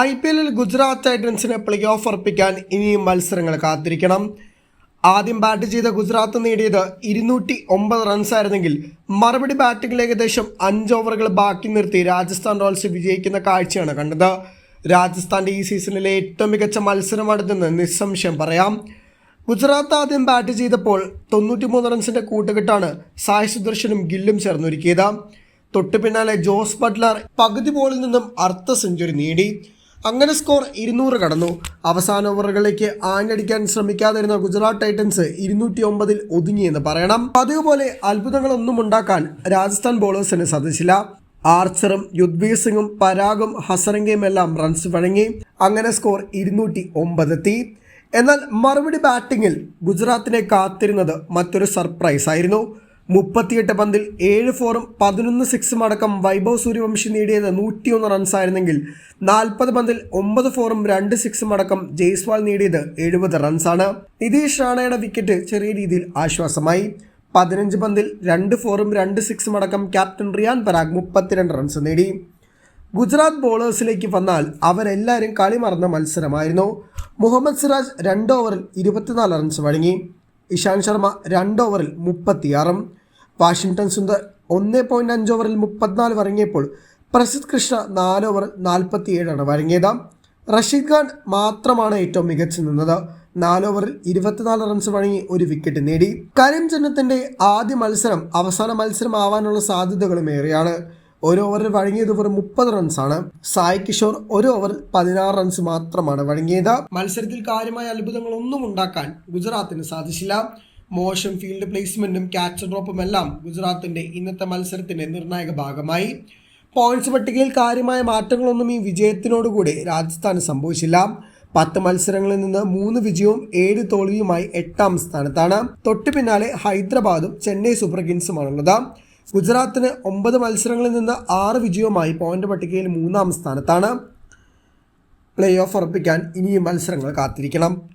I P എല്ലിൽ Gujarat ടൈറ്റൻസിനെ play off ഉറപ്പിക്കാൻ ഇനിയും മത്സരങ്ങൾ കാത്തിരിക്കണം. ആദ്യം ബാറ്റ് ചെയ്ത ഗുജറാത്ത് നേടിയത് ഇരുന്നൂറ്റി ഒമ്പത് റൺസായിരുന്നെങ്കിൽ മറുപടി ബാറ്റിംഗിൽ ഏകദേശം അഞ്ച് ഓവറുകൾ ബാക്കി നിർത്തി രാജസ്ഥാൻ റോയൽസ് വിജയിക്കുന്ന കാഴ്ചയാണ് കണ്ടത്. രാജസ്ഥാന്റെ ഈ സീസണിലെ ഏറ്റവും മികച്ച മത്സരമാണിതെന്ന് നിസ്സംശയം പറയാം. ഗുജറാത്ത് ആദ്യം ബാറ്റ് ചെയ്തപ്പോൾ തൊണ്ണൂറ്റിമൂന്ന് റൺസിന്റെ കൂട്ടുകെട്ടാണ് സായ് സുദർശനും ഗില്ലും ചേർന്നൊരുക്കിയത്. തൊട്ടു പിന്നാലെ ജോസ് ബട്ട്ലർ പകുതി ബോളിൽ നിന്നും അർത്ഥ സെഞ്ചുറി നേടി. അങ്ങനെ സ്കോർ ഇരുന്നൂറ് കടന്നു. അവസാന ഓവറുകളിലേക്ക് ആഞ്ഞടിക്കാൻ ശ്രമിക്കാതിരുന്ന ഗുജറാത്ത് ടൈറ്റൻസ് ഇരുന്നൂറ്റി ഒമ്പതിൽ ഒതുങ്ങിയെന്ന് പറയണം. പതിവ് പോലെ അത്ഭുതങ്ങളൊന്നും ഉണ്ടാക്കാൻ രാജസ്ഥാൻ ബോളേഴ്സിന് സാധിച്ചില്ല. ആർച്ചറും യുദ്വീർ സിംഗും പരാഗും ഹസരംഗയും എല്ലാം റൺസ് വഴങ്ങി അങ്ങനെ സ്കോർ ഇരുന്നൂറ്റി ഒമ്പതെത്തി എന്നാൽ മറുപടി ബാറ്റിംഗിൽ ഗുജറാത്തിനെ കാത്തിരുന്നത് മറ്റൊരു സർപ്രൈസ് ആയിരുന്നു മുപ്പത്തിയെട്ട് പന്തിൽ ഏഴ് ഫോറും പതിനൊന്ന് സിക്സും അടക്കം വൈഭവ് സൂര്യവംശി നേടിയത് നൂറ്റിയൊന്ന് റൺസായിരുന്നെങ്കിൽ നാൽപ്പത് പന്തിൽ ഒമ്പത് ഫോറും രണ്ട് സിക്സും അടക്കം ജയ്സ്വാൾ നേടിയത് എഴുപത് റൺസാണ്. നിതീഷ് റാണയുടെ വിക്കറ്റ് ചെറിയ രീതിയിൽ ആശ്വാസമായി. പതിനഞ്ച് പന്തിൽ രണ്ട് ഫോറും രണ്ട് സിക്സും അടക്കം ക്യാപ്റ്റൻ റിയാൻ പരാഗ് മുപ്പത്തിരണ്ട് റൺസ് നേടി. ഗുജറാത്ത് ബോളേഴ്സിലേക്ക് വന്നാൽ അവരെല്ലാവരും കളി മറന്ന മത്സരമായിരുന്നു. മുഹമ്മദ് സിറാജ് രണ്ട് ഓവറിൽ ഇരുപത്തിനാല് റൺസ് വഴങ്ങി. ഇഷാന്ത് ശർമ്മ രണ്ട് ഓവറിൽ മുപ്പത്തിയാറും. വാഷിംഗ്ടൺ സുന്ദർ ഒന്ന് പോയിന്റ് അഞ്ച് ഓവറിൽ മുപ്പത്തിനാല് വഴങ്ങിയപ്പോൾ പ്രസിദ്ധ് കൃഷ്ണ നാല് ഓവർ നാൽപ്പത്തിയേഴാണ് വഴങ്ങിയത്. റഷീദ് ഖാൻ മാത്രമാണ് ഏറ്റവും മികച്ചു നിന്നത്. നാല് ഓവറിൽ ഇരുപത്തിനാല് റൺസ് വഴങ്ങി ഒരു വിക്കറ്റ് നേടി. കരീം ജന്നത്തിന്റെ ആദ്യ മത്സരം അവസാന മത്സരമാവാനുള്ള സാധ്യതകളും ഏറെയാണ്. ഒരു ഓവറിൽ വഴങ്ങിയത് വെറും മുപ്പത് റൺസാണ് സായി കിഷോർ ഒരു ഓവറിൽ പതിനാറ് റൺസ് മാത്രമാണ് വഴങ്ങിയത്. മത്സരത്തിൽ കാര്യമായ അത്ഭുതങ്ങളൊന്നും ഉണ്ടാക്കാൻ ഗുജറാത്തിന് സാധിച്ചില്ല. മോശം ഫീൽഡ് പ്ലേസ്മെന്റും ക്യാച്ച് ഡ്രോപ്പും എല്ലാം ഗുജറാത്തിന്റെ ഇന്നത്തെ മത്സരത്തിന്റെ നിർണായക ഭാഗമായി. പോയിന്റ്സ് പട്ടികയിൽ കാര്യമായ മാറ്റങ്ങളൊന്നും ഈ വിജയത്തിനോടുകൂടി രാജസ്ഥാന് സംഭവിച്ചില്ല. പത്ത് മത്സരങ്ങളിൽ നിന്ന് മൂന്ന് വിജയവും ഏഴ് തോൽവിയുമായി എട്ടാം സ്ഥാനത്താണ്. തൊട്ടു പിന്നാലെ ഹൈദരാബാദും ചെന്നൈ സൂപ്പർ കിങ്സുമാണുള്ളത്. ഗുജറാത്തിന് ഒമ്പത് മത്സരങ്ങളിൽ നിന്ന് ആറ് വിജയവുമായി പോയിന്റ് പട്ടികയിൽ മൂന്നാം സ്ഥാനത്താണ്. പ്ലേ ഓഫ് ഉറപ്പിക്കാൻ ഇനിയും മത്സരങ്ങൾ കാത്തിരിക്കണം.